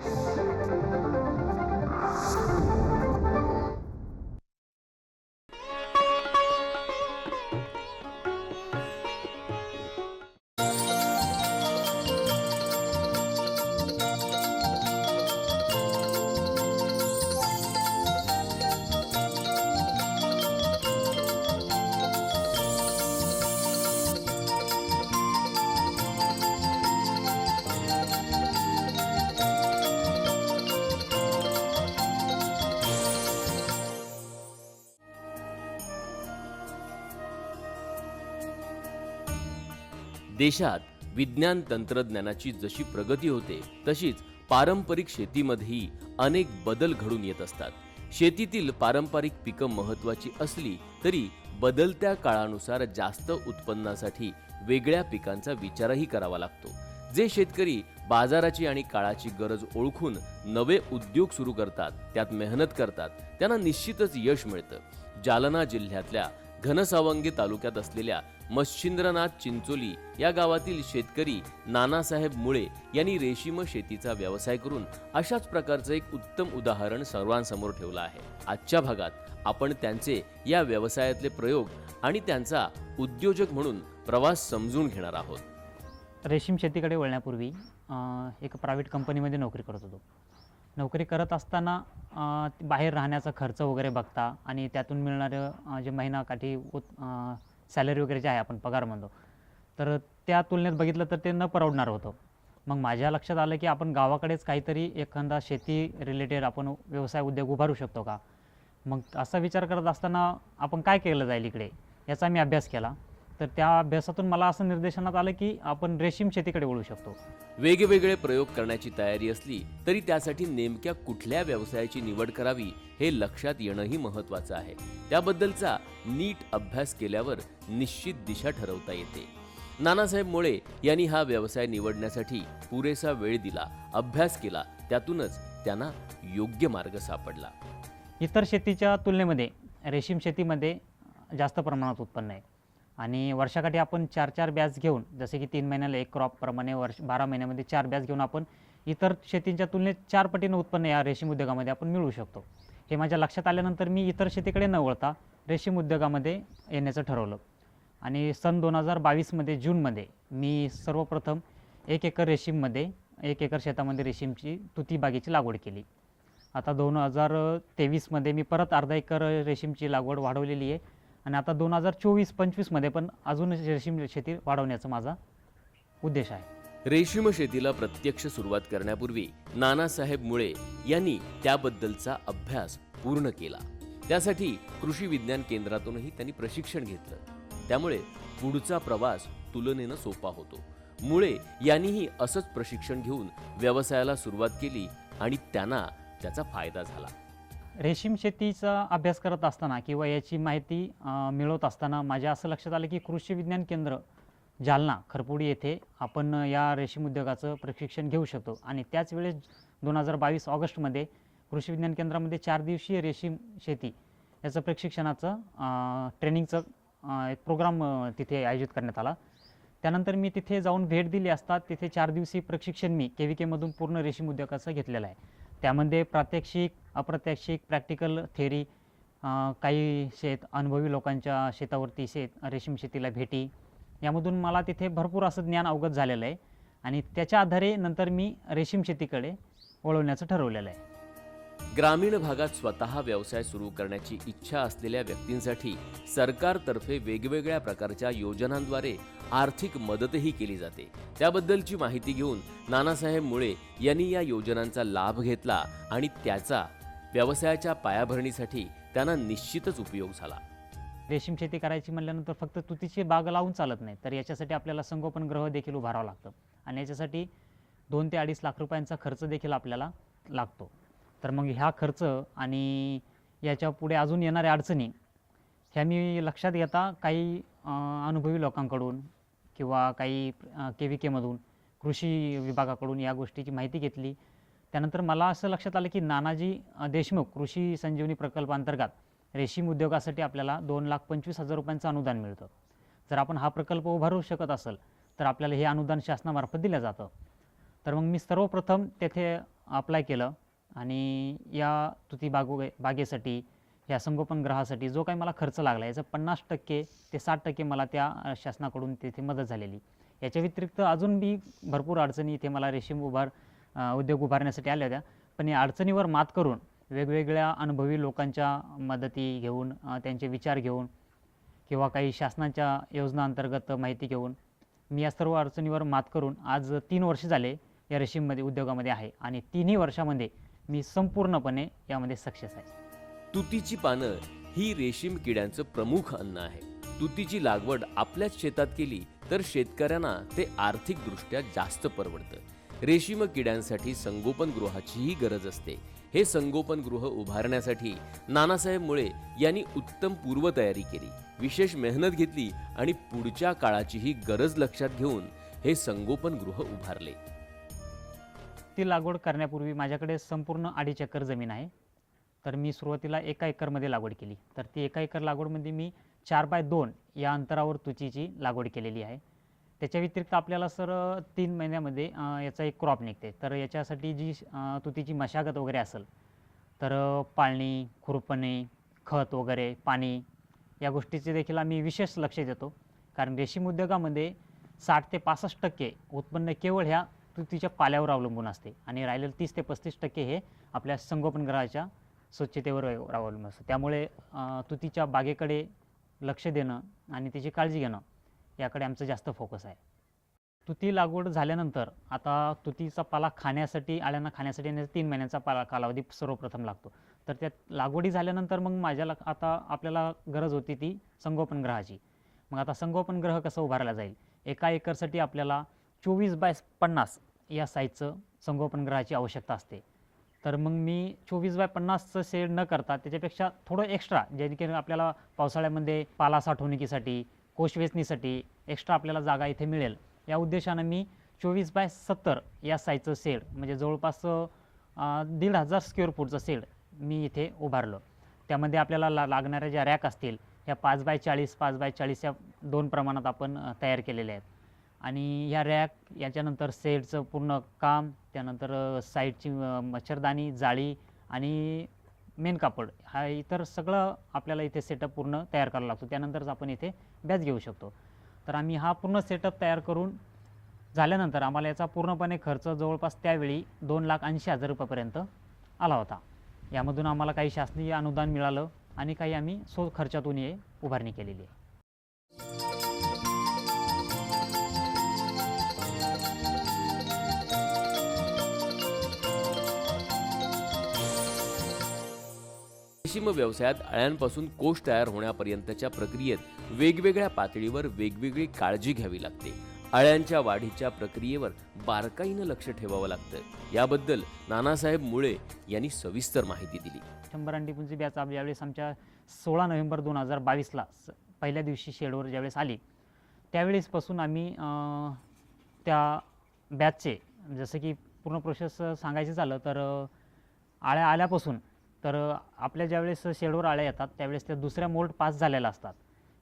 Thank you. देशात विज्ञान तंत्रज्ञानाची जशी प्रगती होते तशीच पारंपरिक शेतीमध्येही अनेक बदल घडून येत असतात. शेतीतील पारंपरिक पिकं महत्वाची असली तरी बदलत्या काळानुसार जास्त उत्पन्नासाठी वेगळ्या पिकांचा विचारही करावा लागतो. जे शेतकरी बाजाराची आणि काळाची गरज ओळखून नवे उद्योग सुरू करतात त्यात मेहनत करतात त्यांना निश्चितच यश मिळतं. जालना जिल्ह्यातल्या घनसावंगी तालुक्यात असलेल्या मच्छिंद्रनाथ चिंचोली या गावातील शेतकरी नानासाहेब मुळे यांनी रेशीम शेतीचा व्यवसाय करून अशाच प्रकारचं एक उत्तम उदाहरण सर्वांसमोर ठेवलं आहे. आजच्या भागात आपण त्यांचे या व्यवसायातले प्रयोग आणि त्यांचा उद्योजक म्हणून प्रवास समजून घेणार आहोत. रेशीम शेतीकडे वळण्यापूर्वी एक प्रायव्हेट कंपनीमध्ये नोकरी करत होतो. नोकरी करत असताना बाहेर राहण्याचा खर्च वगैरे बघता आणि त्यातून मिळणारं जे महिनाकाठी उत सॅलरी वगैरे जे आहे आपण पगार म्हणतो. तर त्या तुलनेत बघितलं तर ते न परवडणार होतं. मग माझ्या लक्षात आलं की आपण गावाकडेच काहीतरी एखादा शेती रिलेटेड आपण व्यवसाय उद्योग उभारू शकतो का? मग असा विचार करत असताना आपण काय केलं जाईल इकडे? याचा मी अभ्यास केला. तर त्या अभ्यासातून मला असं निर्देशनात आलं की आपण रेशीम शेतीकडे वळू शकतो. वेगवेगळे प्रयोग करण्याची तयारी असली तरी त्यासाठी नेमक्या कुठल्या व्यवसायाची निवड करावी हे लक्षात येणंही महत्वाचं आहे. त्याबद्दलचा नीट अभ्यास केल्यावर निश्चित दिशा ठरवता येते. नानासाहेब मुळे यांनी हा व्यवसाय निवडण्यासाठी पुरेसा वेळ दिला अभ्यास केला त्यातूनच त्यांना योग्य मार्ग सापडला. इतर शेतीच्या तुलनेमध्ये रेशीम शेतीमध्ये जास्त प्रमाणात उत्पन्न आहे. आणि वर्षाकाठी आपण चार चार बॅच घेऊन जसे की तीन महिन्याला एक क्रॉपप्रमाणे वर्ष बारा महिन्यामध्ये चार बॅच घेऊन आपण इतर शेतींच्या तुलनेत चार पटीनं उत्पन्न या रेशीम उद्योगामध्ये आपण मिळवू शकतो. हे माझ्या लक्षात आल्यानंतर मी इतर शेतीकडे न वळता रेशीम उद्योगामध्ये येण्याचं ठरवलं. आणि सन दोन हजार बावीसमध्ये जूनमध्ये मी सर्वप्रथम एक एकर रेशीममध्ये एक एकर शेतामध्ये रेशीमची तुती बागेची लागवड केली. आता दोन हजार तेवीसमध्ये मी परत अर्धा एकर रेशीमची लागवड वाढवलेली आहे. आणि आता दोन हजार चोवीस पंचवीसमध्ये पण अजून रेशीम शेती वाढवण्याचा माझा उद्देश आहे. रेशीम शेतीला प्रत्यक्ष सुरुवात करण्यापूर्वी नानासाहेब मुळे यांनी त्याबद्दलचा अभ्यास पूर्ण केला. त्यासाठी कृषी विज्ञान केंद्रातूनही त्यांनी प्रशिक्षण घेतलं. त्यामुळे पुढचा प्रवास तुलनेनं सोपा होतो. मुळे यांनीही असंच प्रशिक्षण घेऊन व्यवसायाला सुरुवात केली आणि त्यांना त्याचा फायदा झाला. रेशीम शेतीचा अभ्यास करत असताना किंवा याची माहिती मिळवत असताना माझ्या असं लक्षात आलं की कृषी विज्ञान केंद्र जालना खरपुडी येथे आपण या रेशीम उद्योगाचं प्रशिक्षण घेऊ शकतो. आणि त्याच वेळेस दोन हजार बावीस ऑगस्टमध्ये कृषी विज्ञान केंद्रामध्ये चार दिवसीय रेशीम शेती याचं प्रशिक्षणाचं ट्रेनिंगचं एक प्रोग्राम तिथे आयोजित करण्यात आला. त्यानंतर मी तिथे जाऊन भेट दिली असता तिथे चार दिवसीय प्रशिक्षण मी के व्ही केमधून पूर्ण रेशीम उद्योगाचं घेतलेलं आहे. त्यामध्ये प्रात्यक्षिक अप्रत्यक्षिक प्रॅक्टिकल थेरी काही शेत अनुभवी लोकांच्या शेतावरती शेत रेशीम शेतीला भेटी. यामधून मला तिथे भरपूर असं ज्ञान अवगत झालेलं आहे आणि त्याच्या आधारे नंतर मी रेशीम शेतीकडे वळवण्याचं ठरवलेलं आहे. ग्रामीण भागात स्वतः व्यवसाय सुरू करण्याची इच्छा असलेल्या व्यक्तींसाठी सरकारतर्फे वेगवेगळ्या प्रकारच्या योजनांद्वारे आर्थिक मदतही केली जाते. त्याबद्दलची माहिती घेऊन नानासाहेब मुळे यांनी या योजनांचा लाभ घेतला आणि त्याचा व्यवसायाच्या पायाभरणीसाठी त्यांना निश्चितच उपयोग झाला. रेशीम शेती करायची म्हटल्यानंतर फक्त तुतीची बाग लावून चालत नाही तर याच्यासाठी आपल्याला संगोपनग्रह देखील उभारावं लागतं. आणि याच्यासाठी दोन ते अडीच लाख रुपयांचा खर्च देखील आपल्याला लागतो. तर मग ह्या खर्च आणि याच्यापुढे अजून येणाऱ्या अडचणी ह्या मी लक्षात घेता काही अनुभवी लोकांकडून किंवा काही के व्ही केमधून कृषी विभागाकडून या गोष्टीची माहिती घेतली. त्यानंतर मला असं लक्षात आलं की नानाजी देशमुख कृषी संजीवनी प्रकल्पांतर्गत रेशीम उद्योगासाठी आपल्याला दोन लाख पंचवीस हजार रुपयांचं अनुदान मिळतं. जर आपण हा प्रकल्प उभारू शकत असेल तर आपल्याला हे अनुदान शासनामार्फत दिलं जातं. तर मग मी सर्वप्रथम तेथे अप्लाय केलं. आणि या तुती बागो बागेसाठी या संगोपनगृहासाठी जो काही मला खर्च लागला याचं पन्नास टक्के ते साठ टक्के मला त्या शासनाकडून तिथे मदत झालेली. याच्या व्यतिरिक्त अजून बी भरपूर अडचणी इथे मला रेशीम उभार उद्योग उभारण्यासाठी आल्या होत्या. पण या अडचणीवर मात करून वेगवेगळ्या अनुभवी लोकांच्या मदती घेऊन त्यांचे विचार घेऊन किंवा काही शासनाच्या योजना अंतर्गत माहिती घेऊन मी या सर्व अडचणीवर मात करून आज तीन वर्ष झाले या रेशीममध्ये उद्योगामध्ये आहे. आणि तिन्ही वर्षामध्ये मी संपूर्णपणे यामध्ये सक्सेस आहे. तुतीची पानं ही रेशीम किड्यांचं प्रमुख अन्न आहे. तुतीची लागवड आपल्याच शेतात केली तर शेतकऱ्यांना ते आर्थिकदृष्ट्या जास्त परवडतं. रेशीम किड्यांसाठी संगोपन गृहाचीही गरज असते. हे संगोपन गृह उभारण्यासाठी नानासाहेब मुळे यांनी उत्तम पूर्वतयारी केली. विशेष मेहनत घेतली आणि पुढच्या काळाचीही गरज लक्षात घेऊन हे संगोपन गृह उभारले. ती लागवड करण्यापूर्वी माझ्याकडे संपूर्ण अडीच एकर जमीन आहे. तर मी सुरुवातीला एका एकरमध्ये लागवड केली. तर ती एका एकर लागवडमध्ये मी चार बाय दोन या अंतरावर तुतीची लागवड केलेली आहे. त्याच्या व्यतिरिक्त आपल्याला सर तीन महिन्यामध्ये याचा एक क्रॉप निघते. तर याच्यासाठी जी तुतीची मशागत वगैरे असेल तर पाळणी खुरपणे खत वगैरे पाणी या गोष्टीचे देखील आम्ही विशेष लक्ष देतो. कारण रेशीम उद्योगामध्ये साठ ते पासष्ट टक्के उत्पन्न केवळ ह्या तुतीच्या पाल्यावर अवलंबून असते आणि राहिलेलं तीस ते पस्तीस टक्के हे आपल्या संगोपनगृहाच्या स्वच्छतेवर अवलंबून असतं. त्यामुळे तुतीच्या बागेकडे लक्ष देणं आणि त्याची काळजी घेणं याकडे आमचं जास्त फोकस आहे. तुती लागवड झाल्यानंतर आता तुतीचा पाला खाण्यासाठी आळ्यांना खाण्यासाठी तीन महिन्यांचा पाला कालावधी सर्वप्रथम लागतो. तर त्या लागवडी झाल्यानंतर मग माझ्या आता आपल्याला गरज होती ती संगोपनगृहाची. मग आता संगोपनगृह कसं उभारला जाईल? एका एकरसाठी आपल्याला चोवीस बाय पन्नास या साईजचं संगोपनगृहाची आवश्यकता असते. तर मग मी चोवीस बाय पन्नासचं शेड न करता त्याच्यापेक्षा थोडं एक्स्ट्रा जेणेकरून आपल्याला पावसाळ्यामध्ये पाला साठवणुकीसाठी कोश वेचणीसाठी एक्स्ट्रा आपल्याला जागा इथे मिळेल. या उद्देशानं मी चोवीस बाय सत्तर या साईजचं शेड म्हणजे जवळपास दीड हजार स्क्वेअर फूटचं शेड मी इथे उभारलं. त्यामध्ये आपल्याला ला लागणाऱ्या ज्या रॅक असतील ह्या पाच बाय चाळीस पाच बाय चाळीस या दोन प्रमाणात आपण तयार केलेल्या आहेत. आणि ह्या रॅक याच्यानंतर सेडचं पूर्ण काम त्यानंतर साईडची मच्छरदाणी जाळी आणि मेन कापड हा इतर सगळं आपल्याला इथे सेटअप पूर्ण तयार करावा लागतो. त्यानंतरच आपण इथे बॅच घेऊ शकतो. तर आम्ही हा पूर्ण सेटअप तयार करून झाल्यानंतर आम्हाला याचा पूर्णपणे खर्च जवळपास त्यावेळी दोन लाख ऐंशी हजार रुपयापर्यंत आला होता. यामधून आम्हाला काही शासनीय अनुदान मिळालं आणि काही आम्ही सो खर्चातून हे उभारणी केलेली आहे. रेशीम व्यवसायात अळ्यांपासून कोष तयार होण्यापर्यंतच्या प्रक्रियेत वेगवेगळ्या पातळीवर वेगवेगळी काळजी घ्यावी लागते. अळ्यांच्या वाढीच्या प्रक्रियेवर बारकाईनं लक्ष ठेवावं लागतं. याबद्दल नानासाहेब मुळे यांनी सविस्तर माहिती दिली. शंभर अंडीपुंची बॅच आप ज्यावेळेस आमच्या सोळा नोव्हेंबर दोन हजार बावीसला स पहिल्या दिवशी शेडवर ज्यावेळेस आली त्यावेळेसपासून आम्ही त्या बॅचचे जसं की पूर्ण प्रोसेस सांगायचं झालं तर आळ्या आल्यापासून तर आपल्या ज्यावेळेस शेडवर आळ्या येतात त्यावेळेस त्या दुसऱ्या मोल्ट पास झालेल्या असतात.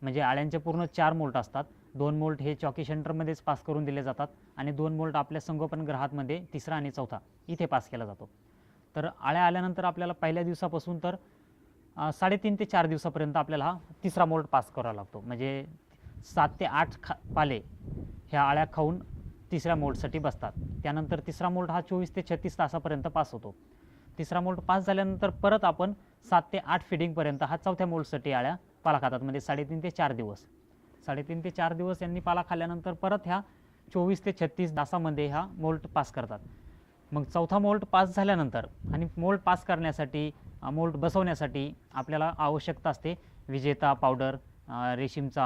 म्हणजे आळ्यांचे पूर्ण चार मोल्ट असतात. दोन मोल्ट हे चॉकी सेंटरमध्येच पास करून दिले जातात आणि दोन मोल्ट आपल्या संगोपन ग्रहातमध्ये तिसरा आणि चौथा इथे पास केला जातो. तर आळ्या आल्यानंतर आपल्याला पहिल्या दिवसापासून तर साडेतीन ते चार दिवसापर्यंत आपल्याला हा तिसरा मोल्ट पास करावा लागतो. म्हणजे सात ते आठ खा पाले ह्या आळ्या खाऊन तिसऱ्या मोल्डसाठी बसतात. त्यानंतर तिसरा मोल्ट हा चोवीस ते छत्तीस तासापर्यंत पास होतो. तिसरा मोल्ड पास झाल्यानंतर परत आपण सात ते आठ फिडिंगपर्यंत हा चौथ्या मोल्डसाठी आळ्या पाला खातात म्हणजे साडेतीन ते चार दिवस. साडेतीन ते चार दिवस यांनी पाला खाल्ल्यानंतर परत ह्या चोवीस ते छत्तीस दासामध्ये हा मोल्ट पास करतात. मग चौथा मोल्ट पास झाल्यानंतर आणि मोल्ट पास करण्यासाठी मोल्ट बसवण्यासाठी आपल्याला आवश्यकता असते विजेता पावडर रेशीमचा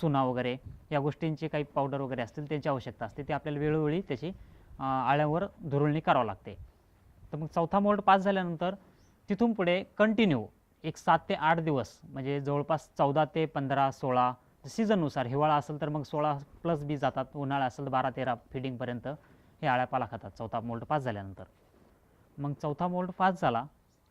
चुना वगैरे या गोष्टींचे काही पावडर वगैरे असतील त्यांची आवश्यकता असते ते आपल्याला वेळोवेळी त्याची आळ्यावर धुरळणी करावं लागते. तर मग चौथा मोल्ड पास झाल्यानंतर तिथून पुढे कंटिन्यू एक सात ते आठ दिवस म्हणजे जवळपास चौदा ते पंधरा सोळा सीझननुसार हिवाळा असेल तर मग सोळा प्लस बी जातात उन्हाळा असेल तर बारा तेरा फिडिंगपर्यंत हे आळ्या पाला खातात चौथा मोल्ड पास झाल्यानंतर. मग चौथा मोल्ड पास झाला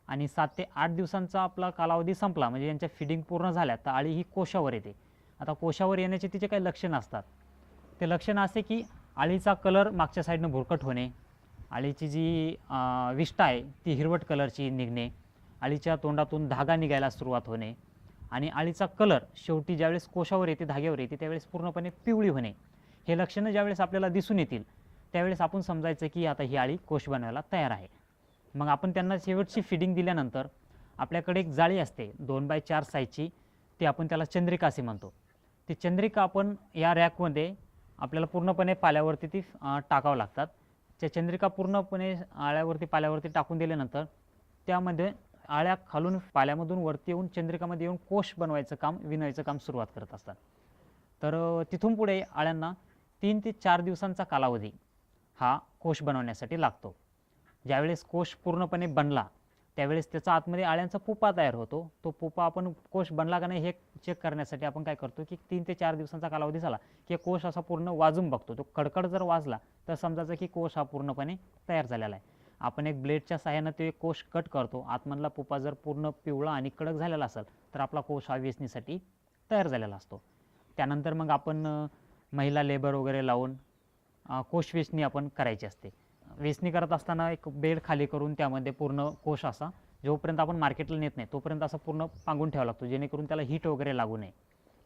आणि सात ते आठ दिवसांचा आपला कालावधी संपला म्हणजे यांच्या फिडिंग पूर्ण झाल्या तर आळी ही कोशावर येते. आता कोशावर येण्याचे तिचे काही लक्षणं असतात. ते लक्षणं असे की आळीचा कलर मागच्या साईडनं भुरकट होणे आळीची जी विष्ठा आहे ती हिरवट कलरची निघणे आळीच्या तोंडातून धागा निघायला सुरुवात होणे आणि आळीचा कलर शेवटी ज्यावेळेस कोशावर येते धाग्यावर येते त्यावेळेस पूर्णपणे पिवळी होणे. हे लक्षणं ज्यावेळेस आपल्याला दिसून येतील त्यावेळेस आपण समजायचं की आता ही आळी कोश बनवायला तयार आहे. मग आपण त्यांना शेवटची फिडिंग दिल्यानंतर आपल्याकडे एक जाळी असते दोन बाय चार साईजची ती आपण त्याला चंद्रिका असे म्हणतो. ती चंद्रिका आपण या रॅकमध्ये आपल्याला पूर्णपणे पाल्यावरती ती टाकावं लागतात. त्या चंद्रिका पूर्णपणे आळ्यावरती पाल्यावरती टाकून दिल्यानंतर त्यामध्ये आळ्या खालून पाल्यामधून वरती येऊन चंद्रिकामध्ये येऊन कोश बनवायचं काम विणायचं काम सुरुवात करत असतात. तर तिथून पुढे आळ्यांना तीन ते चार दिवसांचा कालावधी हा कोश बनवण्यासाठी लागतो. ज्यावेळेस कोश पूर्णपणे बनला त्यावेळेस त्याचा आतमध्ये आळ्यांचा पुपा तयार होतो. तो पुपा आपण कोश बनला का नाही हे चेक करण्यासाठी आपण काय करतो की तीन ते चार दिवसांचा कालावधी झाला की कोश असा पूर्ण वाजून बघतो. तो कडकड जर वाजला तर समजायचं की कोश हा पूर्णपणे तयार झालेला आहे. आपण एक ब्लेडच्या साह्यानं तो एक कोश कट करतो. आतमधला पुपा जर पूर्ण पिवळा आणि कडक झालेला असेल तर आपला कोश हा वेचणीसाठी तयार झालेला असतो. त्यानंतर मग आपण महिला लेबर वगैरे लावून कोश वेचणी आपण करायची असते. वेचणी करत असताना एक बेड खाली करून त्यामध्ये पूर्ण कोश असा जोपर्यंत आपण मार्केटला नेत नाही तोपर्यंत असं पूर्ण पांगून ठेवावा लागतो जेणेकरून त्याला हीट वगैरे लागू नये.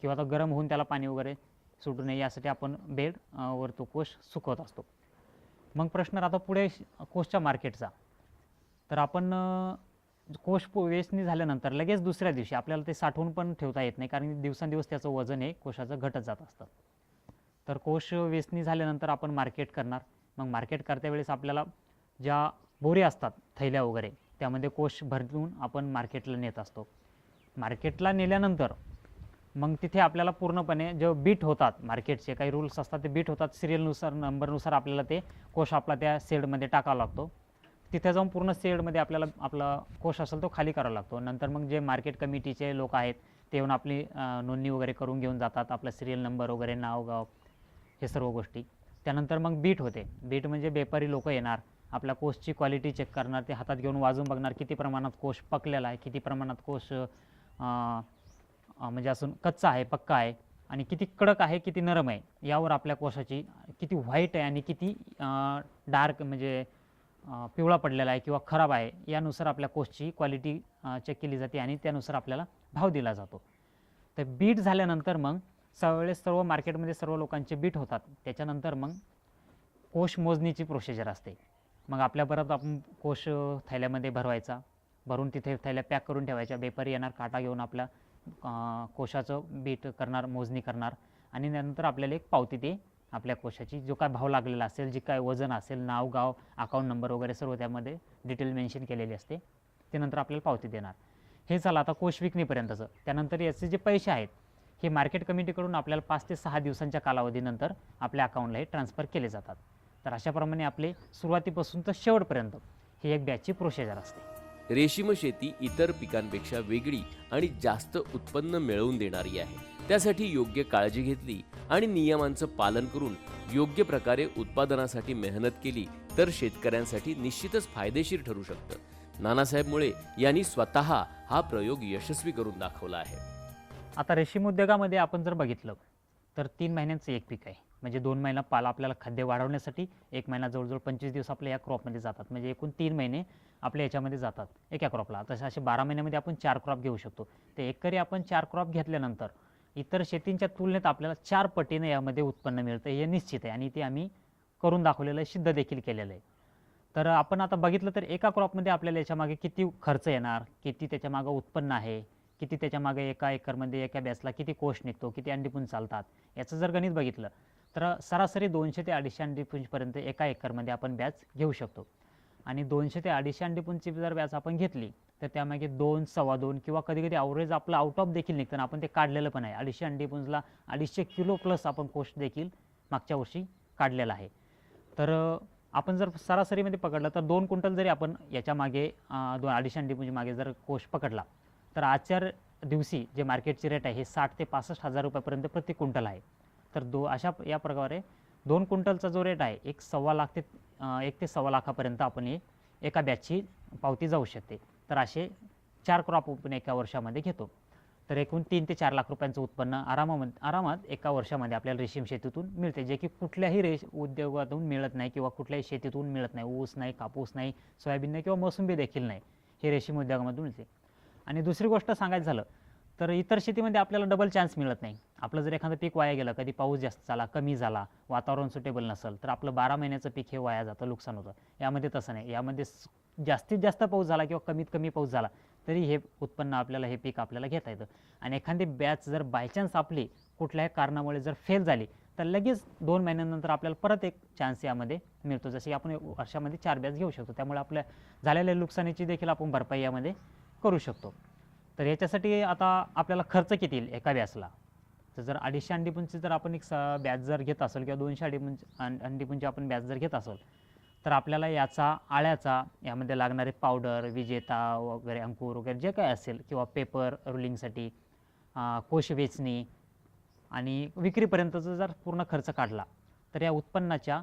किंवा आता गरम होऊन त्याला पाणी वगैरे सुटू नये यासाठी आपण बेड वर तो कोश सुकवत असतो. मग प्रश्न राहतो पुढे श- कोशच्या मार्केटचा तर आपण कोश पो- वेचणी झाल्यानंतर लगेच दुसऱ्या दिवशी आपल्याला ते साठवून पण ठेवता येत नाही कारण दिवसेंदिवस दिवसांदिवस त्याचं वजन हे कोशाचं घटत जात असतं. तर कोश वेचणी झाल्यानंतर आपण मार्केट करणार. मग मार्केट करत्या वेळेस आपल्याला ज्या बोरी असतात थैल्या वगैरे त्यामध्ये कोश भरून आपण मार्केटला नेत असतो. मार्केटला नेल्यानंतर मग तिथे आपल्याला पूर्णपणे जे बीट होतात मार्केटचे काही रूल्स असतात ते बीट होतात. सिरियलनुसार नंबरनुसार आपल्याला ते कोश आपला त्या सेडमध्ये टाकावा लागतो. तिथे जाऊन पूर्ण सेडमध्ये आपल्याला आपला कोश असेल तो खाली करावा लागतो. नंतर मग जे मार्केट कमिटीचे लोक आहेत ते येऊन आपली नोंदणी वगैरे करून घेऊन जातात. आपला सिरियल नंबर वगैरे नाव गाव हे सर्व गोष्टी. त्यानंतर मग बीट होते. बीट म्हणजे बेपारी लोक येणार. आपल्या कोषची क्वालिटी चेक करणार. ते हातात घेऊन वाजून बघणार किती प्रमाणात कोष पकलेला आहे किती प्रमाणात कोष म्हणजे असून कच्चा आहे पक्का आहे आणि किती कडक आहे किती नरम आहे यावर आपल्या कोशाची किती व्हाईट आहे आणि किती डार्क म्हणजे पिवळा पडलेला आहे किंवा खराब आहे यानुसार आपल्या कोशची क्वालिटी चेक केली जाते आणि त्यानुसार आपल्याला भाव दिला जातो. तर बीट झाल्यानंतर मग सवेळेस सर्व मार्केटमध्ये सर्व लोकांचे बीट होतात. त्याच्यानंतर मग कोश मोजणीची प्रोसिजर असते. मग आपल्या परत आपण कोश थैल्यामध्ये भरवायचा. भरून तिथे थैल्या पॅक करून ठेवायच्या. बेपारी येणार काटा घेऊन आपला कोशाचं बीट करणार मोजणी करणार. आणि नंतर आपल्याला एक पावती ते आपल्या कोशाची जो काय भाव लागलेला असेल जे काय वजन असेल नाव गाव अकाउंट नंबर वगैरे सर्व त्यामध्ये डिटेल मेन्शन केलेली असते. ते नंतर आपल्याला पावती देणार. हे झालं आता कोश विकणीपर्यंतचं. त्यानंतर याचे जे पैसे आहेत हे मार्केट कमिटीकडून आपल्याला पाच ते सहा दिवसांच्या कालावधीनंतर आपल्या अकाउंटला हे ट्रान्सफर केले जातात. तर अशाप्रमाणे आपले सुरुवातीपासून तर शेवटपर्यंत ही एक बॅचची प्रोसिजर असते. रेशीम शेती इतर पिकांपेक्षा वेगळी आणि जास्त उत्पन्न मिळवून देणारी आहे. त्यासाठी योग्य काळजी घेतली आणि नियमांचं पालन करून योग्य प्रकारे उत्पादनासाठी मेहनत केली तर शेतकऱ्यांसाठी निश्चितच फायदेशीर ठरू शकतं. नानासाहेब मुळे यांनी स्वतः हा प्रयोग यशस्वी करून दाखवला आहे. आता रेशीम उद्योगामध्ये आपण जर बघितलं तर तीन महिन्यांचं एक पीक आहे. म्हणजे दोन महिना पाला आपल्याला खाद्य वाढवण्यासाठी एक महिना जवळजवळ पंचवीस दिवस आपल्या या क्रॉपमध्ये जातात. म्हणजे एकूण तीन महिने आपल्या याच्यामध्ये जातात एका क्रॉपला तसे असे बारा महिन्यामध्ये आपण चार क्रॉप घेऊ शकतो. ते एकरी आपण चार क्रॉप घेतल्यानंतर इतर शेतींच्या तुलनेत आपल्याला चार पटीने यामध्ये उत्पन्न मिळतं हे निश्चित आहे. आणि ते आम्ही करून दाखवलेलं आहे सिद्ध देखील केलेलं आहे. तर आपण आता बघितलं तर एका क्रॉपमध्ये आपल्याला याच्यामागे किती खर्च येणार किती त्याच्यामागं उत्पन्न आहे किती त्याच्यामागे एका एकरमध्ये एका बॅचला किती कोश निघतो किती अंडीपुंज चालतात याचं जर गणित बघितलं तर सरासरी दोनशे ते अडीचशे अंडीपुंजपर्यंत एका एकरमध्ये आपण बॅच घेऊ शकतो. आणि दोनशे ते अडीचशे अंडीपुंजची जर बॅच आपण घेतली तर त्यामागे दोन सव्वा दोन किंवा कधी कधी ॲव्हरेज आपलं आउट ऑफ देखील निघतं आपण ते काढलेलं पण आहे. अडीचशे अंडीपुंजला अडीचशे किलो प्लस आपण कोश देखील मागच्या वर्षी काढलेला आहे. तर आपण जर सरासरीमध्ये पकडलं तर दोन क्विंटल जरी आपण याच्या मागे दोन अडीचशे अंडीपुंजी मागे जर कोश पकडला तर आजच्या दिवशी जे मार्केटची रेट आहे हे साठ ते पासष्ट हजार रुपयापर्यंत प्रति क्विंटल आहे. तर दो अशा या प्रकारे दोन क्विंटलचा जो रेट आहे एक सव्वा लाख ते एक ते सव्वा लाखापर्यंत आपण हे एका बॅचची पावती जाऊ शकते. तर असे चार क्रॉप आपण एका वर्षामध्ये घेतो. तर तर एकूण तीन ते चार लाख रुपयांचं उत्पन्न आरामामध्ये आरामात एका वर्षामध्ये आपल्याला रेशीम शेतीतून मिळते जे की कुठल्याही रेश उद्योगातून मिळत नाही किंवा कुठल्याही शेतीतून मिळत नाही. ऊस नाही कापूस नाही सोयाबीन नाही किंवा मोसंबी देखील नाही. हे रेशीम उद्योगामधून मिळते. आणि दुसरी गोष्ट सांगायचं झालं तर इतर शेतीमध्ये आपल्याला डबल चान्स मिळत नाही. आपलं जर एखादं पीक वाया गेलं कधी पाऊस जास्त झाला कमी झाला वातावरण सुटेबल नसेल तर आपलं बारा महिन्याचं पीक हे वाया जातं नुकसान होतं. यामध्ये तसं नाही. यामध्ये जास्तीत जास्त पाऊस झाला किंवा कमीत कमी पाऊस झाला तरी हे उत्पन्न आपल्याला हे पीक आपल्याला घेता येतं. आणि एखादी बॅच जर बायचान्स आपली कुठल्याही कारणामुळे जर फेल झाली तर लगेच दोन महिन्यानंतर आपल्याला परत एक चान्स यामध्ये मिळतो. जसे की आपण वर्षामध्ये चार बॅच घेऊ शकतो. त्यामुळे आपल्या झालेल्या नुकसानीची देखील आपण भरपाई यामध्ये करू शकतो. तर याच्यासाठी आता आपल्याला खर्च किती येईल एका बॅचला तर जर अडीचशे अंडीपुंची जर आपण एक स बॅच जर घेत असेल किंवा दोनशे अंडीपुंच अंडीपुंची आपण बॅच जर घेत असेल तर आपल्याला याचा आळ्याचा यामध्ये लागणारे पावडर विजेता वगैरे अंकुर वगैरे जे काय असेल किंवा पेपर रुलिंगसाठी कोश वेचणी आणि विक्रीपर्यंतचा जर पूर्ण खर्च काढला तर या उत्पन्नाच्या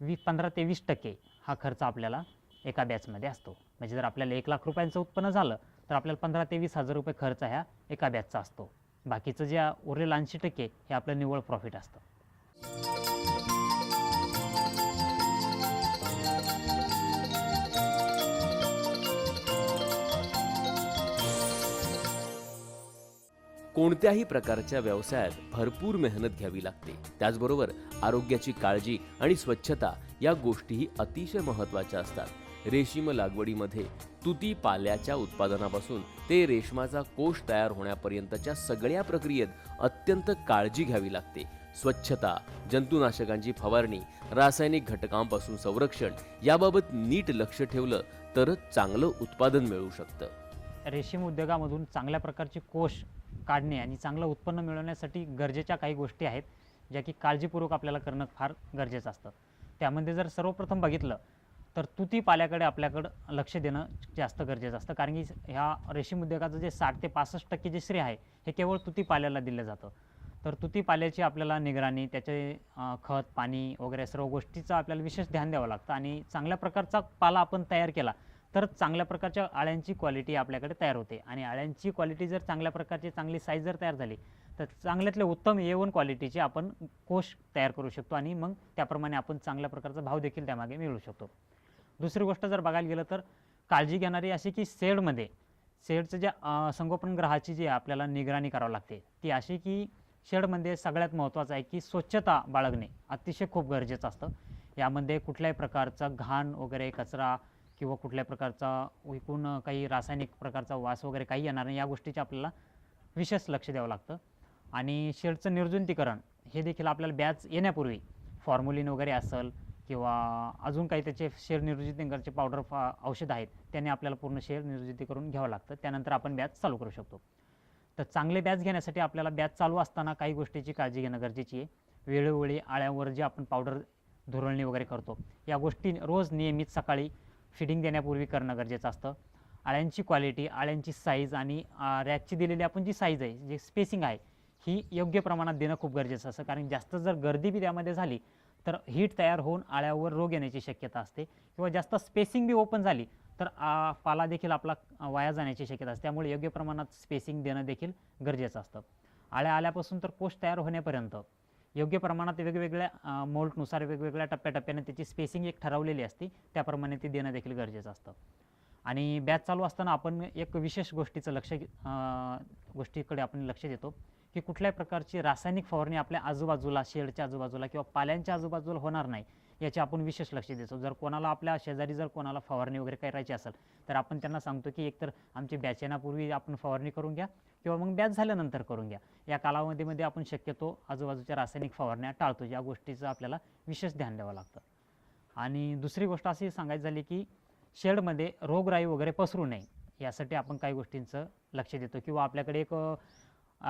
वी पंधरा ते वीस टक्के हा खर्च आपल्याला एका बॅचमध्ये असतो. म्हणजे जर आपल्याला एक लाख रुपयांचं उत्पन्न झालं तर आपल्याला पंधरा ते वीस हजार रुपये खर्च ह्या एका बॅचचा असतो. बाकीचं जे उरलेलं ऐंशी टक्के हे आपलं निव्वळ प्रॉफिट असतं. कोणत्याही प्रकारच्या व्यवसायात भरपूर मेहनत घ्यावी लागते. त्याचबरोबर आरोग्याची काळजी आणि स्वच्छता या गोष्टीही अतिशय महत्त्वाच्या असतात. रेशीम लागवडीमध्ये तुती पाल्याच्या उत्पादनापासून ते रेशमाचा कोश तयार होण्यापर्यंतच्या सगळ्या प्रक्रियेत अत्यंत काळजी घ्यावी लागते. स्वच्छता जंतुनाशकांची फवारणी रासायनिक घटकांपासून संरक्षण याबाबत नीट लक्ष ठेवलं तरच चांगलं उत्पादन मिळू शकतं. रेशीम उद्योगामधून चांगल्या प्रकारचे कोश काढणे आणि चांगलं उत्पन्न मिळवण्यासाठी गरजेच्या काही गोष्टी आहेत ज्या की काळजीपूर्वक आपल्याला करणं फार गरजेचं असतं. त्यामध्ये जर सर्वप्रथम बघितलं तर तुती पाल्याकडे आपल्याकडं लक्ष देणं जास्त गरजेचं असतं. कारण की ह्या रेशीम उद्योगाचं जे साठ ते पासष्ट टक्के जे श्रेय आहे हे केवळ तुती पाल्याला दिलं जातं. तर तुती पाल्याची आपल्याला निगराणी त्याचे खत पाणी वगैरे सर्व गोष्टीचं आपल्याला विशेष ध्यान द्यावं लागतं. आणि चांगल्या प्रकारचा पाला आपण तयार केला तर चांगल्या प्रकारच्या आळ्यांची क्वालिटी आपल्याकडे तयार होते. आणि आळ्यांची क्वालिटी जर चांगल्या प्रकारची चांगली साईज जर तयार झाली तर चांगल्यातले उत्तम ए वन क्वालिटीचे आपण कोश तयार करू शकतो. आणि मग त्याप्रमाणे आपण चांगल्या प्रकारचा भाव देखील त्यामागे मिळू शकतो. दुसरी गोष्ट जर बघायला गेलं तर काळजी घेणारी अशी की शेडमध्ये शेडचं ज्या संगोपनग्रहाची संगोपन ग्रहाची जी आपल्याला निगराणी करावी लागते ती अशी की शेडमध्ये सगळ्यात महत्त्वाचं आहे की स्वच्छता बाळगणे अतिशय खूप गरजेचं असतं. यामध्ये कुठल्याही प्रकारचा घाण वगैरे कचरा किंवा कुठल्या प्रकारचा एकूण काही रासायनिक प्रकारचा वास वगैरे काही येणार नाही या गोष्टीचे आपल्याला विशेष लक्ष द्यावं लागतं. आणि शेडचं निर्जंतीकरण हे देखील आपल्याला बॅच येण्यापूर्वी फॉर्म्युलिन वगैरे असेल किंवा अजून काही त्याचे शेर निर्जंतीकरणाचे पावडर फा औषध आहेत त्याने आपल्याला पूर्ण शेर निर्जंती करून घ्यावं लागतं. त्यानंतर आपण बॅच चालू करू शकतो. तर चांगले बॅच घेण्यासाठी आपल्याला बॅच चालू असताना काही गोष्टीची काळजी घेणं गरजेची आहे. वेळोवेळी आळ्यावर जे आपण पावडर धुरळणी वगैरे करतो या गोष्टी रोज नियमित सकाळी फिडिंग देण्यापूर्वी करणं गरजेचं असतं. आळ्यांची क्वालिटी आळ्यांची साईज आणि रॅकची दिलेली आपण जी साईज आहे जे स्पेसिंग आहे ही योग्य प्रमाणात देणं खूप गरजेचं असतं. कारण जास्त जर गर्दी बी त्यामध्ये झाली तर हीट तयार होऊन आळ्यावर रोग येण्याची शक्यता असते. किंवा जास्त स्पेसिंग बी ओपन झाली तर आ, पाला देखील आपला वाया जाण्याची शक्यता असते. त्यामुळे योग्य प्रमाणात स्पेसिंग देणं देखील गरजेचं असतं. आळ्या आल्यापासून तर कोष तयार होण्यापर्यंत योग्य प्रमाणात वेगवेगळ्या मोल्टनुसार वेगवेगळ्या टप्प्याटप्प्याने त्याची स्पेसिंग एक ठरवलेली असते. त्याप्रमाणे ती देणं देखील गरजेचं असतं. आणि बॅच चालू असताना आपण एक विशेष गोष्टीचं लक्ष गोष्टीकडे आपण लक्ष देतो. की कुठल्याही प्रकारची रासायनिक फवारणी आपल्या आजूबाजूला शेडच्या आजूबाजूला किंवा पाल्यांच्या आजूबाजूला होणार नाही याचे आपण विशेष लक्ष देतो. जर कोणाला आपल्या शेजारी जर कोणाला फवारणी वगैरे करायची असेल तर आपण त्यांना सांगतो की एकतर आमची बॅच येण्यापूर्वी आपण फवारणी करून घ्या किंवा मग बॅच झाल्यानंतर करून घ्या. या कालावधीमध्ये आपण शक्यतो आजूबाजूच्या रासायनिक फवारण्या टाळतो या गोष्टीचं आपल्याला विशेष ध्यान द्यावं लागतं. आणि दुसरी गोष्ट अशी सांगायची झाली की शेडमध्ये रोगराई वगैरे पसरू नये यासाठी आपण काही गोष्टींचं लक्ष देतो किंवा आपल्याकडे एक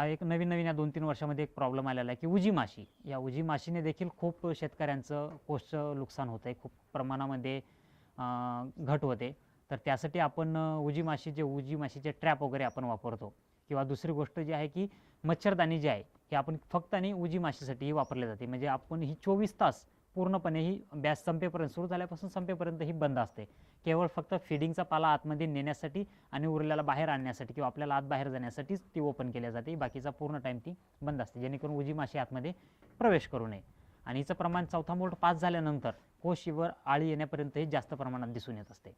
एक नवीन नवीन या दोन तीन वर्षामध्ये एक प्रॉब्लेम आलेला आहे की उजी माशी. या उजी माशीने देखील खूप शेतकऱ्यांचं कोषचं नुकसान होतं आहे खूप प्रमाणामध्ये घट होते. तर त्यासाठी आपण उजी माशी जे उजी माशीचे ट्रॅप वगैरे आपण वापरतो. किंवा दुसरी गोष्ट जी आहे की मच्छरदाणी जी आहे ही आपण फक्त आणि उजी माशीसाठीही वापरली जाते. म्हणजे आपण ही चोवीस तास पूर्णपणे ही बॅस संपेपर्यंत सुरू झाल्यापासून संपेपर्यंत ही बंद असते. केवळ फक्त फिडिंगचा पाला आतमध्ये नेण्यासाठी आणि उरलेला बाहेर आणण्यासाठी किंवा आपल्याला आत बाहेर जाण्यासाठीच ती ओपन केली जाते. बाकीचा पूर्ण टाईम ती बंद असते. जेणेकरून उजी माशी आतमध्ये प्रवेश करू नये. आणि हिचं प्रमाण चौथा मोल्ड पास झाल्यानंतर कोशिवर आळी येण्यापर्यंत हे जास्त प्रमाणात दिसून येत असते.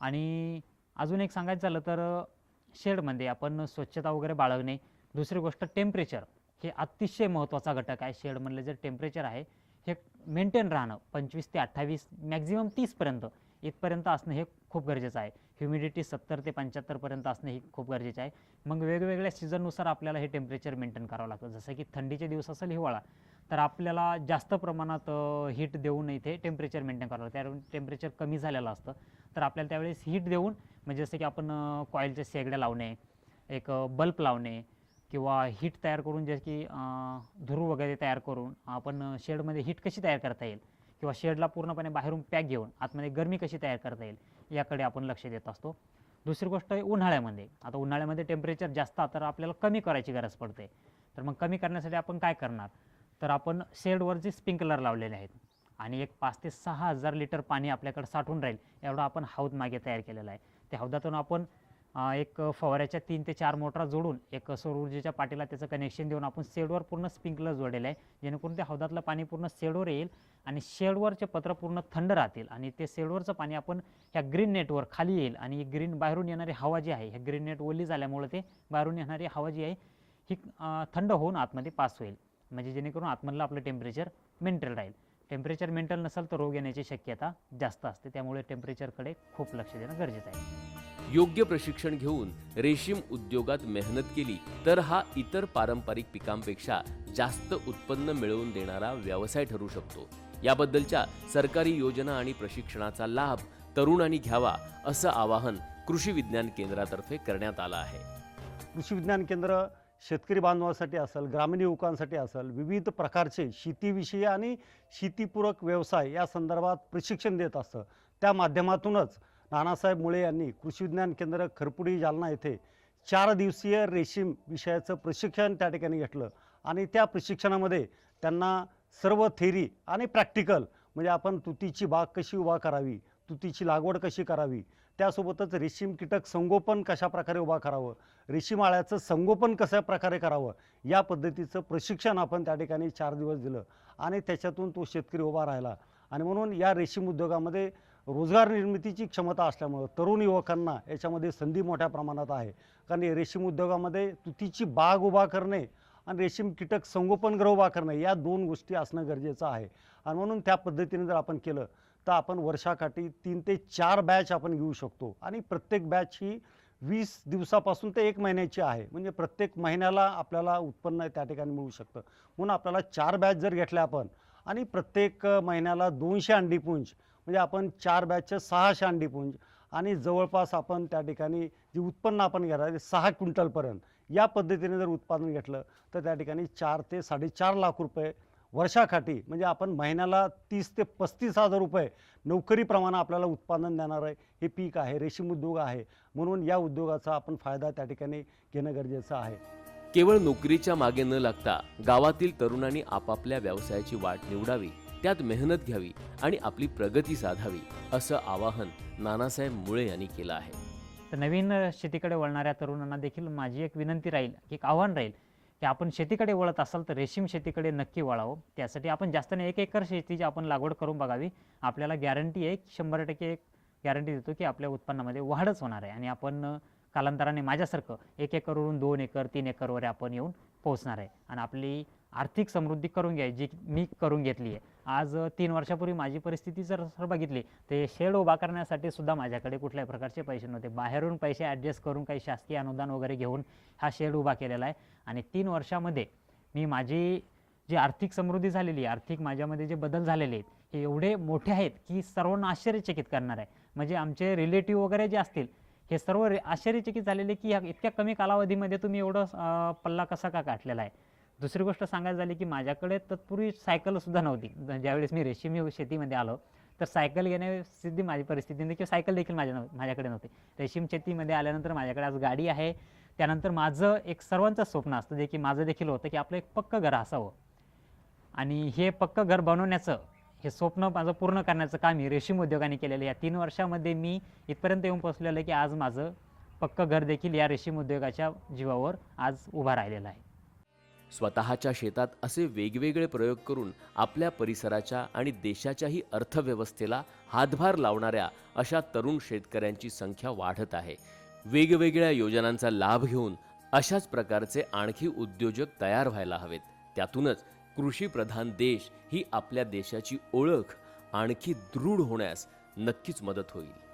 आणि अजून एक सांगायचं झालं तर शेडमध्ये आपण स्वच्छता वगैरे बाळगणे. दुसरी गोष्ट टेम्परेचर हे अतिशय महत्त्वाचा घटक आहे. शेडमधलं जे टेम्परेचर आहे हे मेंटेन राहणं पंचवीस ते अठ्ठावीस मॅक्झिमम तीसपर्यंत इथपर्यंत असणं हे खूप गरजेचं आहे. ह्युमिडिटी सत्तर ते पंच्याहत्तरपर्यंत असणं हे खूप गरजेचं आहे. मग वेगवेगळ्या सीझननुसार आपल्याला हे टेम्परेचर मेंटेन करावं लागतं. जसं की थंडीचे दिवस असेल हिवाळा तर आपल्याला जास्त प्रमाणात हीट देऊन इथे टेम्परेचर मेंटेन करावं लागतं. त्यावेळी टेम्परेचर कमी झालेलं असतं. तर आपल्याला त्यावेळेस हीट देऊन म्हणजे जसं की आपण कॉईलच्या शेगड्या लावणे एक बल्ब लावणे किंवा हीट तयार करून जसं की अं, धुरू वगैरे तयार करून आपण शेडमध्ये हीट कशी तयार करता येईल? किंवा शेडला पूर्णपणे बाहेरून पॅक घेऊन आतमध्ये गरमी कशी तयार करता येईल याकडे आपण लक्ष देत असतो. दुसरी गोष्ट आहे उन्हाळ्यामध्ये. आता उन्हाळ्यामध्ये टेम्परेचर जास्त तर आपल्याला कमी करायची गरज पडते. तर मग कमी करण्यासाठी आपण काय करणार? तर आपण शेडवर जे स्प्रिंकलर लावलेले आहेत आणि एक पाच ते सहा हजार लिटर पाणी आपल्याकडे साठून राहील एवढं आपण हौद मागे तयार केलेलं आहे. त्या हौदातून आपण एक फवाऱ्याच्या तीन ते चार मोटरा जोडून एक सौर ऊर्जेच्या पाटीला त्याचं कनेक्शन देऊन आपण शेडवर पूर्ण स्प्रिंकलर जोडलेलं आहे. जेणेकरून त्या हौदातलं पाणी पूर्ण शेडवर येईल आणि शेडवरचे पत्र पूर्ण थंड राहतील आणि ते शेडवरचं पाणी आपण ह्या ग्रीन नेटवर खाली येईल आणि ग्रीन बाहेरून येणारी हवा जी आहे ह्या ग्रीन नेट ओली झाल्यामुळे ते बाहेरून येणारी हवा जी आहे ही थंड होऊन आतमध्ये पास होईल. म्हणजे जेणेकरून आतमधलं आपलं टेम्परेचर मेंटेन राहील. टेम्परेचर मेंटेन नसेल तर रोग येण्याची शक्यता जास्त असते. त्यामुळे टेम्परेचरकडे खूप लक्ष देणं गरजेचं आहे. योग्य प्रशिक्षण घेऊन रेशीम उद्योगात मेहनत केली तर हा इतर पारंपरिक पिकांपेक्षा जास्त उत्पन्न मिळवून देणारा व्यवसाय ठरू शकतो. याबद्दलच्या सरकारी योजना आणि प्रशिक्षणाचा लाभ तरुणांनी घ्यावा असं आवाहन कृषी विज्ञान केंद्रातर्फे करण्यात आलं आहे. कृषी विज्ञान केंद्र शेतकरी बांधवांसाठी असेल ग्रामीण युवकांसाठी असेल विविध प्रकारचे शेतीविषयी आणि शेतीपूरक व्यवसाय या संदर्भात प्रशिक्षण देत असतं. त्या माध्यमातूनच नानासाहेब मुळे यांनी कृषी विज्ञान केंद्र खरपुडी जालना येथे चार दिवसीय रेशीम विषयाचं प्रशिक्षण त्या ठिकाणी घेतलं. आणि त्या प्रशिक्षणामध्ये त्यांना सर्व थेरी आणि प्रॅक्टिकल म्हणजे आपण तुतीची बाग कशी उभा करावी तुतीची लागवड कशी करावी त्यासोबतच रेशीम कीटक संगोपन कशा प्रकारे उभा करावं रेशीम आळ्याचं संगोपन कशा प्रकारे करावं या पद्धतीचं प्रशिक्षण आपण त्या ठिकाणी चार दिवस दिलं. आणि त्याच्यातून तो शेतकरी उभा राहिला. आणि म्हणून या रेशीम उद्योगामध्ये रोजगार निर्मितीची क्षमता असल्यामुळं तरुण युवकांना याच्यामध्ये संधी मोठ्या प्रमाणात आहे. कारण रेशीम उद्योगामध्ये तुतीची बाग उभा करणे आणि रेशीम कीटक संगोपनगृह उभा करणे या दोन गोष्टी असणं गरजेचं आहे. आणि म्हणून त्या पद्धतीने जर आपण केलं तर आपण वर्षाकाठी तीन ते चार बॅच आपण घेऊ शकतो. आणि प्रत्येक बॅच ही वीस दिवसापासून ते एक महिन्याची आहे. म्हणजे प्रत्येक महिन्याला आपल्याला उत्पन्न त्या ठिकाणी मिळू शकतं. म्हणून आपल्याला चार बॅच जर घेतल्या आपण आणि प्रत्येक महिन्याला दोनशे अंडीपुंज म्हणजे आपण चार बॅचचे सहाशे अंडीपुंज आणि जवळपास आपण त्या ठिकाणी जे उत्पन्न आपण घेणार आहे सहा क्विंटलपर्यंत. या पद्धतीने जर उत्पादन घेतलं तर त्या ठिकाणी चार ते साडेचार लाख रुपये वर्षाखाटी म्हणजे आपण महिन्याला तीस ते पस्तीस हजार रुपये नोकरीप्रमाणे आपल्याला उत्पादन देणार आहे. हे पीक आहे रेशीम उद्योग आहे. म्हणून या उद्योगाचा आपण फायदा त्या ठिकाणी घेणं गरजेचं आहे. केवळ नोकरीच्या मागे न लागता गावातील तरुणांनी आपापल्या व्यवसायाची वाट निवडावी. त्यात मेहनत घ्यावी आणि आपली प्रगती साधावी असं आवाहन नानासाहेब मुळे यांनी केलं आहे. तर नवीन शेतीकडे वळणाऱ्या तरुणांना देखील माझी एक विनंती राहील की एक आव्हान राहील की आपण शेतीकडे वळत असाल तर रेशीम शेतीकडे नक्की वळावं. त्यासाठी आपण जास्त नाही एक एकर शेतीची आपण लागवड करून बघावी आपल्याला गॅरंटी आहे शंभर टक्के एक गॅरंटी देतो की आपल्या उत्पन्नामध्ये वाढच होणार आहे आणि आपण कालांतराने माझ्यासारखं एक एकरवरून दोन एकर तीन एकरवर आपण येऊन पोहोचणार आहे. आणि आपली आर्थिक समृद्धी करून घ्याय जी मी करून घेतली आहे. आज तीन वर्षापूर्वी माझी परिस्थिती जर सर बघितली ते शेड उभा करण्यासाठी सुद्धा माझ्याकडे कुठल्याही प्रकारचे पैसे नव्हते. बाहेरून पैसे ॲडजस्ट करून काही शासकीय अनुदान वगैरे घेऊन हा शेड उभा केलेला आहे. आणि तीन वर्षामध्ये मी माझी जी आर्थिक समृद्धी झालेली आहे आर्थिक माझ्यामध्ये जे बदल झालेले आहेत हे एवढे मोठे आहेत की सर्वांना आश्चर्यचकित करणार आहे. म्हणजे आमचे रिलेटिव्ह वगैरे जे असतील हे सर्व आश्चर्यचकित झालेले की ह्या इतक्या कमी कालावधीमध्ये तुम्ही एवढं पल्ला कसा का गाठलेला आहे? दुसरी गोष्ट सांगायला झाली की माझ्याकडे तत्पूर्वी सायकलसुद्धा नव्हती. म्हणजे ज्यावेळेस मी रेशीम शेतीमध्ये आलो तर सायकल घेण्यासिद्धी माझी परिस्थिती नव्हती किंवा सायकल देखील माझ्या नव्ह- माझ्याकडे नव्हती. रेशीम शेतीमध्ये आल्यानंतर माझ्याकडे आज गाडी आहे. त्यानंतर माझं एक सर्वांचं स्वप्न असतं जे की माझं देखील होतं की आपलं एक पक्कं घर असावं. आणि हे पक्कं घर बनवण्याचं हे स्वप्न माझं पूर्ण करण्याचं काम मी रेशीम उद्योगाने केलेलं या तीन वर्षामध्ये मी इथपर्यंत येऊन पोचलेलं की आज माझं पक्कं घर देखील या रेशीम उद्योगाच्या जीवावर आज उभा राहिलेलं आहे. स्वतःच्या शेतात असे वेगवेगळे प्रयोग करून आपल्या परिसराच्या आणि देशाच्याही अर्थव्यवस्थेला हातभार लावणाऱ्या अशा तरुण शेतकऱ्यांची संख्या वाढत आहे. वेगवेगळ्या योजनांचा लाभ घेऊन अशाच प्रकारचे आणखी उद्योजक तयार व्हायला हवेत. त्यातूनच कृषीप्रधान देश ही आपल्या देशाची ओळख आणखी दृढ होण्यास नक्कीच मदत होईल.